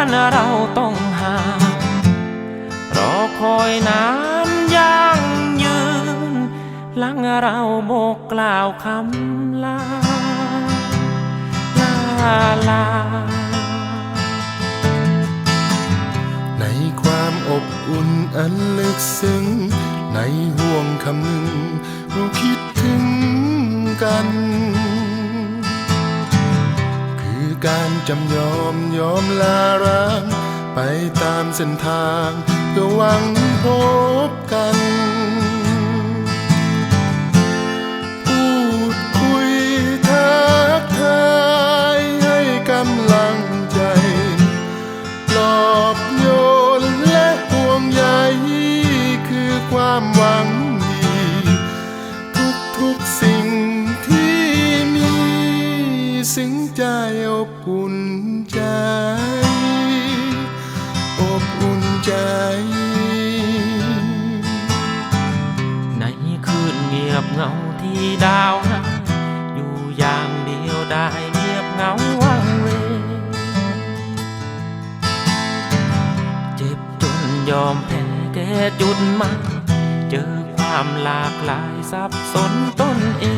กันเราต้องห่างรอคอยนานยังยืนหลังเราโบกกล่าวคำลาลาลา ในความอบอุ่นอันลึกซึ้ง ในห่วงคำหนึ่งเราคิดถึงกัน การจำยอมยอมลาร้าง ไปตามเส้นทางเพื่อหวังพบกัน ใจอบอุ่นใจ อบอุ่นใจ ในคืนเงียบเหงาที่ดาวหาอยู่อย่างเดียวได้เงียบเหงาวังเวเจ็บจนยอมแพ้แก่จุดมายเจอความหลากหลายสับสนต้นเอง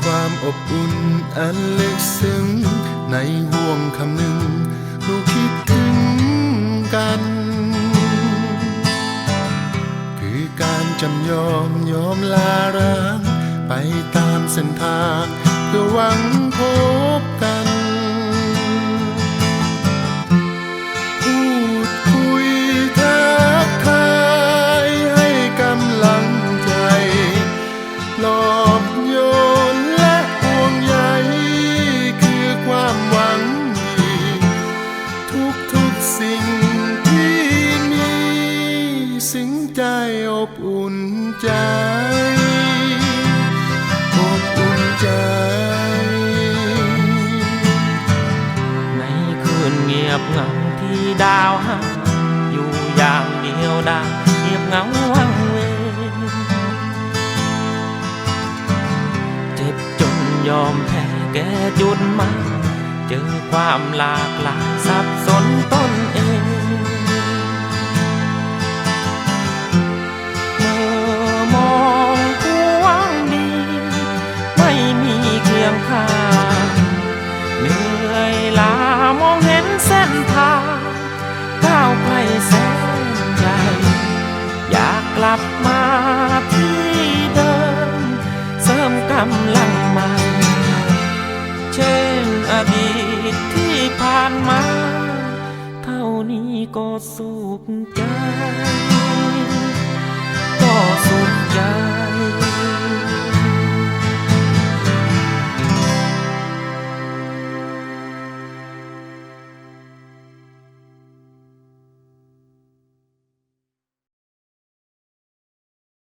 ความอบอุ่นอันลึกซึ้ง ในห่วงคำหนึ่งเราคิดถึงกัน คือการจำยอมยอมลาร้าง ไปตามเส้นทาง เพื่อหวังพบกัน ใจอบอุ่นใจอบอุ่นใจ ในคืนเงียบเหงาที่ดาวหาอยู่อย่างเดียวดายเงียบเหงาวังเวงเจ็บจนยอมแพ้แก่จุดหมายเจอความหลากหลายสับสนต้นามลังมา เช่นอดีตที่ผ่านมา เท่านี้ก็สุขใจ ก็สุขใจ